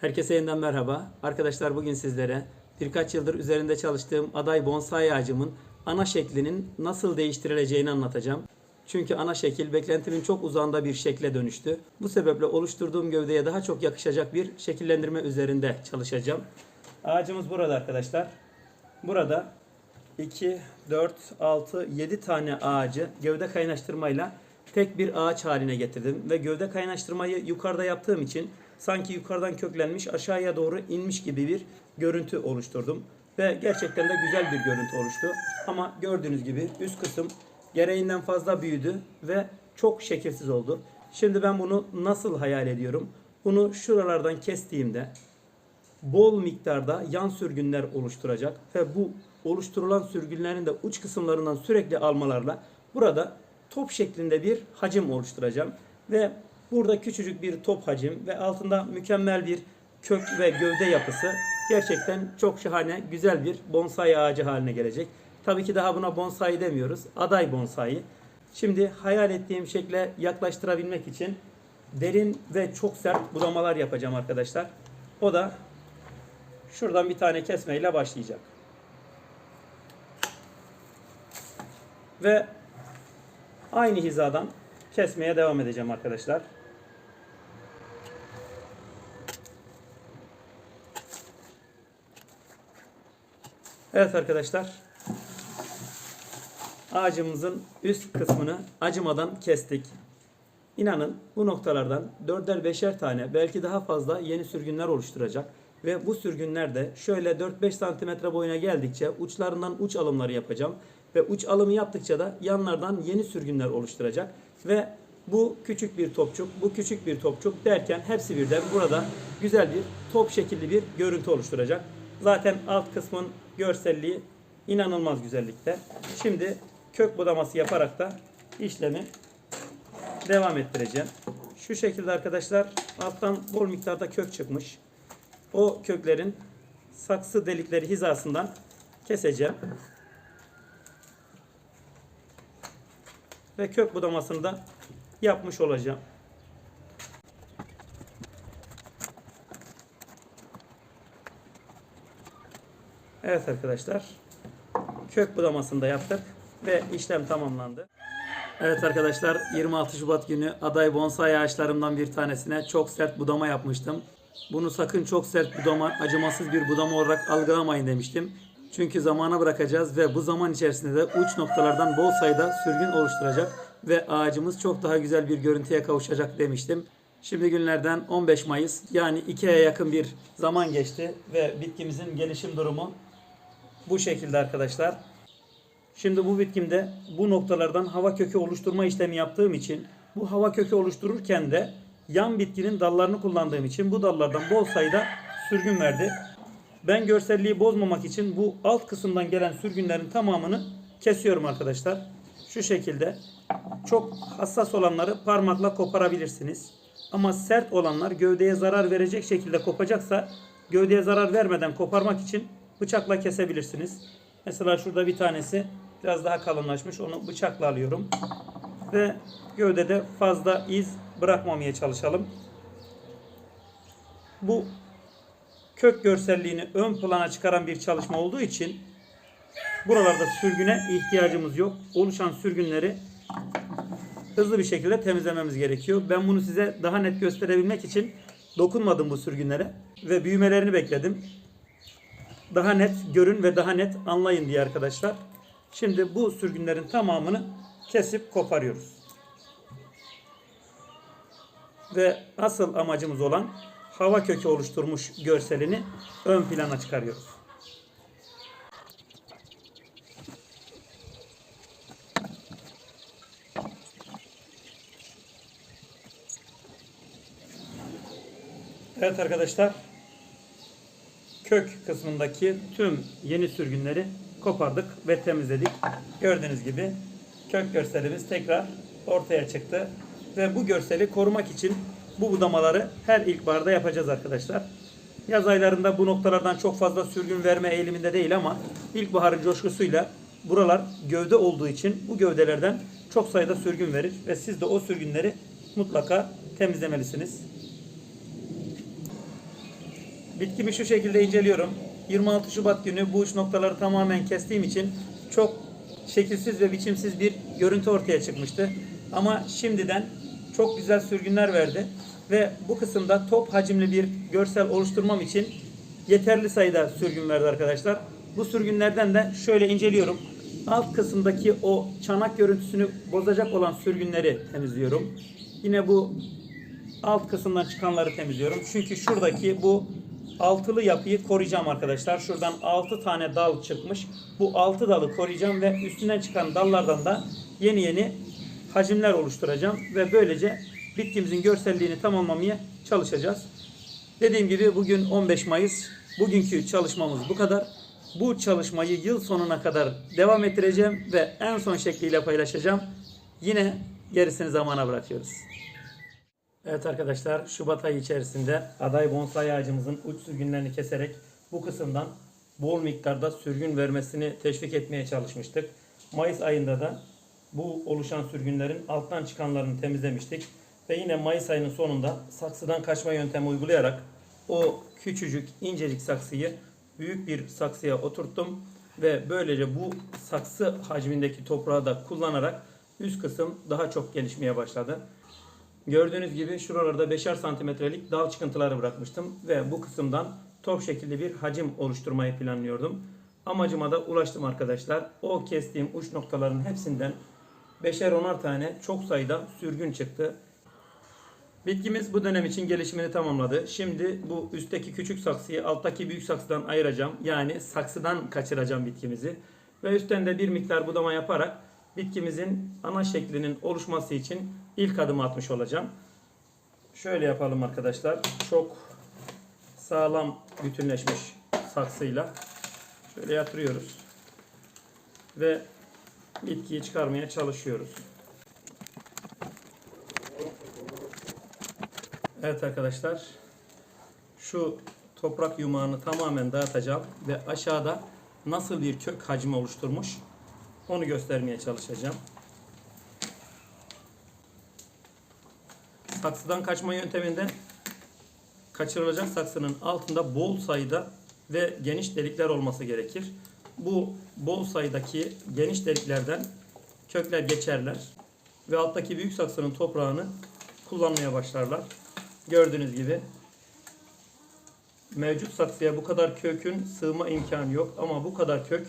Herkese yeniden merhaba. Arkadaşlar bugün sizlere birkaç yıldır üzerinde çalıştığım aday bonsai ağacımın ana şeklinin nasıl değiştirileceğini anlatacağım. Çünkü ana şekil beklentimin çok uzağında bir şekle dönüştü. Bu sebeple oluşturduğum gövdeye daha çok yakışacak bir şekillendirme üzerinde çalışacağım. Ağacımız burada arkadaşlar. Burada 2, 4, 6, 7 tane ağacı gövde kaynaştırmayla tek bir ağaç haline getirdim. Ve gövde kaynaştırmayı yukarıda yaptığım için sanki yukarıdan köklenmiş aşağıya doğru inmiş gibi bir görüntü oluşturdum. Ve gerçekten de güzel bir görüntü oluştu. Ama gördüğünüz gibi üst kısım gereğinden fazla büyüdü ve çok şekilsiz oldu. Şimdi ben bunu nasıl hayal ediyorum? Bunu şuralardan kestiğimde bol miktarda yan sürgünler oluşturacak ve bu oluşturulan sürgünlerin de uç kısımlarından sürekli almalarla burada top şeklinde bir hacim oluşturacağım ve burada küçücük bir top hacim ve altında mükemmel bir kök ve gövde yapısı gerçekten çok şahane güzel bir bonsai ağacı haline gelecek. Tabii ki daha buna bonsai demiyoruz. Aday bonsai. Şimdi hayal ettiğim şekle yaklaştırabilmek için derin ve çok sert budamalar yapacağım arkadaşlar. O da Şuradan bir tane kesmeyle başlayacak. Ve aynı hizadan kesmeye devam edeceğim arkadaşlar. Evet arkadaşlar. Ağacımızın üst kısmını acımadan kestik. İnanın bu noktalardan dörder beşer tane belki daha fazla yeni sürgünler oluşturacak. Ve bu sürgünler de şöyle 4-5 santimetre boyuna geldikçe uçlarından uç alımları yapacağım. Ve uç alımı yaptıkça da yanlardan yeni sürgünler oluşturacak. Ve bu küçük bir topçuk, bu küçük bir topçuk derken hepsi birden burada güzel bir top şekilli bir görüntü oluşturacak. Zaten alt kısmın görselliği inanılmaz güzellikte. Şimdi kök budaması yaparak da işlemi devam ettireceğim. Şu şekilde arkadaşlar alttan bol miktarda kök çıkmış. O köklerin saksı delikleri hizasından keseceğim. Ve kök budamasını da yapmış olacağım. Evet arkadaşlar. Kök budamasını da yaptık ve işlem tamamlandı. Evet arkadaşlar 26 Şubat günü aday bonsai ağaçlarımdan bir tanesine çok sert budama yapmıştım. Bunu sakın çok sert budama, acımasız bir budama olarak algılamayın demiştim. Çünkü zamana bırakacağız ve bu zaman içerisinde de uç noktalardan bol sayıda sürgün oluşturacak ve ağacımız çok daha güzel bir görüntüye kavuşacak demiştim. Şimdi günlerden 15 Mayıs yani 2 aya yakın bir zaman geçti ve bitkimizin gelişim durumu bu şekilde arkadaşlar. Şimdi bu bitkimde bu noktalardan hava kökü oluşturma işlemi yaptığım için bu hava kökü oluştururken de yan bitkinin dallarını kullandığım için bu dallardan bol sayıda sürgün verdi. Ben görselliği bozmamak için bu alt kısımdan gelen sürgünlerin tamamını kesiyorum arkadaşlar. Şu şekilde çok hassas olanları parmakla koparabilirsiniz. Ama sert olanlar gövdeye zarar verecek şekilde kopacaksa gövdeye zarar vermeden koparmak için bıçakla kesebilirsiniz. Mesela şurada bir tanesi biraz daha kalınlaşmış. Onu bıçakla alıyorum. Ve gövdede fazla iz bırakmamaya çalışalım. Bu kök görselliğini ön plana çıkaran bir çalışma olduğu için buralarda sürgüne ihtiyacımız yok. Oluşan sürgünleri hızlı bir şekilde temizlememiz gerekiyor. Ben bunu size daha net gösterebilmek için dokunmadım bu sürgünlere ve büyümelerini bekledim. Daha net görün ve daha net anlayın diye arkadaşlar. Şimdi bu sürgünlerin tamamını kesip koparıyoruz. Ve asıl amacımız olan hava kökü oluşturmuş görselini ön plana çıkarıyoruz. Evet arkadaşlar kök kısmındaki tüm yeni sürgünleri kopardık ve temizledik. Gördüğünüz gibi kök görselimiz tekrar ortaya çıktı. Ve bu görseli korumak için bu budamaları her ilkbaharda yapacağız arkadaşlar. Yaz aylarında bu noktalardan çok fazla sürgün verme eğiliminde değil ama ilkbaharın coşkusuyla buralar gövde olduğu için bu gövdelerden çok sayıda sürgün verir ve siz de o sürgünleri mutlaka temizlemelisiniz. Bitkimi şu şekilde inceliyorum. 26 Şubat günü bu uç noktaları tamamen kestiğim için çok şekilsiz ve biçimsiz bir görüntü ortaya çıkmıştı. Ama şimdiden çok güzel sürgünler verdi ve bu kısımda top hacimli bir görsel oluşturmam için yeterli sayıda sürgün verdi arkadaşlar. Bu sürgünlerden de şöyle inceliyorum. Alt kısımdaki o çanak görüntüsünü bozacak olan sürgünleri temizliyorum. Yine bu alt kısımdan çıkanları temizliyorum. Çünkü şuradaki bu altılı yapıyı koruyacağım arkadaşlar. Şuradan 6 tane dal çıkmış. Bu 6 dalı koruyacağım ve üstünden çıkan dallardan da yeni yeni hacimler oluşturacağım ve böylece bitkimizin görselliğini tamamlamaya çalışacağız. Dediğim gibi bugün 15 Mayıs. Bugünkü çalışmamız bu kadar. Bu çalışmayı yıl sonuna kadar devam ettireceğim ve en son şekliyle paylaşacağım. Yine gerisini zamana bırakıyoruz. Evet arkadaşlar Şubat ayı içerisinde aday bonsai ağacımızın uç sürgünlerini keserek bu kısımdan bol miktarda sürgün vermesini teşvik etmeye çalışmıştık. Mayıs ayında da bu oluşan sürgünlerin alttan çıkanlarını temizlemiştik. Ve yine Mayıs ayının sonunda saksıdan kaçma yöntemi uygulayarak o küçücük incecik saksıyı büyük bir saksıya oturttum. Ve böylece bu saksı hacmindeki toprağı da kullanarak üst kısım daha çok gelişmeye başladı. Gördüğünüz gibi şuralarda 5'er santimetrelik dal çıkıntıları bırakmıştım ve bu kısımdan top şekilli bir hacim oluşturmayı planlıyordum. Amacıma da ulaştım arkadaşlar. O kestiğim uç noktaların hepsinden 5'er 10'ar tane çok sayıda sürgün çıktı. Bitkimiz bu dönem için gelişimini tamamladı. Şimdi bu üstteki küçük saksıyı alttaki büyük saksıdan ayıracağım. Yani saksıdan kaçıracağım bitkimizi. Ve üstten de bir miktar budama yaparak bitkimizin ana şeklinin oluşması için ilk adımı atmış olacağım. Şöyle yapalım arkadaşlar. Çok sağlam bütünleşmiş saksıyla şöyle yatırıyoruz. Ve bitkiyi çıkarmaya çalışıyoruz. Evet arkadaşlar. Şu toprak yumağını tamamen dağıtacağım ve aşağıda nasıl bir kök hacmi oluşturmuş onu göstermeye çalışacağım. Saksıdan kaçma yönteminde kaçırılacak saksının altında bol sayıda ve geniş delikler olması gerekir. Bu bol sayıdaki geniş deliklerden kökler geçerler ve alttaki büyük saksının toprağını kullanmaya başlarlar. Gördüğünüz gibi mevcut saksıya bu kadar kökün sığma imkanı yok ama bu kadar kök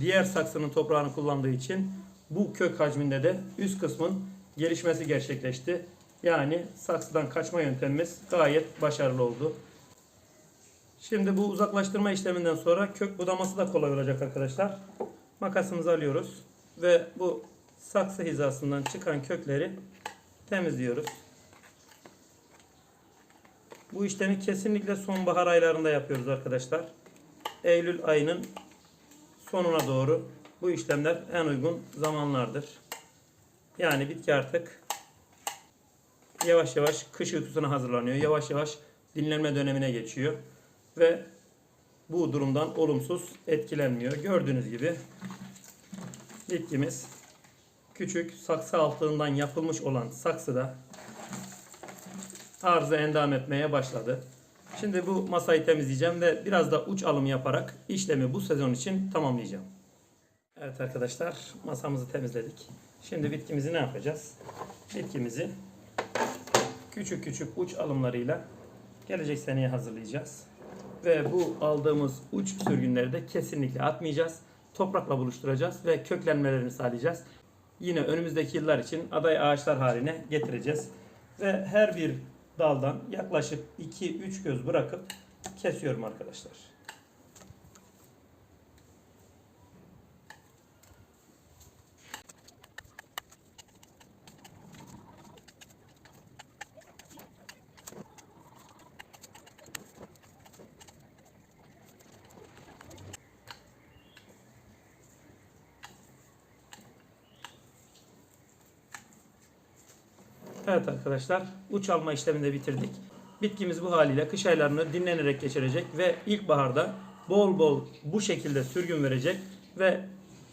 diğer saksının toprağını kullandığı için bu kök hacminde de üst kısmın gelişmesi gerçekleşti. Yani saksıdan kaçma yöntemimiz gayet başarılı oldu. Şimdi bu uzaklaştırma işleminden sonra kök budaması da kolay olacak arkadaşlar. Makasımızı alıyoruz ve bu saksı hizasından çıkan kökleri temizliyoruz. Bu işlemi kesinlikle sonbahar aylarında yapıyoruz arkadaşlar. Eylül ayının sonuna doğru bu işlemler en uygun zamanlardır. Yani bitki artık yavaş yavaş kış uykusuna hazırlanıyor. Yavaş yavaş dinlenme dönemine geçiyor. Ve bu durumdan olumsuz etkilenmiyor. Gördüğünüz gibi bitkimiz küçük saksı altından yapılmış olan saksıda arıza endam etmeye başladı. Şimdi bu masayı temizleyeceğim ve biraz da uç alım yaparak işlemi bu sezon için tamamlayacağım. Evet arkadaşlar masamızı temizledik. Şimdi bitkimizi ne yapacağız? Bitkimizi küçük küçük uç alımlarıyla gelecek seneye hazırlayacağız. Ve bu aldığımız uç sürgünleri de kesinlikle atmayacağız. Toprakla buluşturacağız ve köklenmelerini sağlayacağız. Yine önümüzdeki yıllar için aday ağaçlar haline getireceğiz. Ve her bir daldan yaklaşık 2-3 göz bırakıp kesiyorum arkadaşlar. Evet arkadaşlar uç alma işlemini de bitirdik. Bitkimiz bu haliyle kış aylarını dinlenerek geçirecek ve ilkbaharda bol bol bu şekilde sürgün verecek ve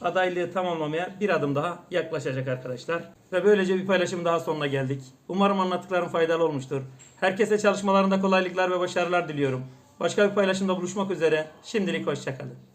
adaylığı tamamlamaya bir adım daha yaklaşacak arkadaşlar. Ve böylece bir paylaşım daha sonuna geldik. Umarım anlattıklarım faydalı olmuştur. Herkese çalışmalarında kolaylıklar ve başarılar diliyorum. Başka bir paylaşımda buluşmak üzere. Şimdilik hoşçakalın.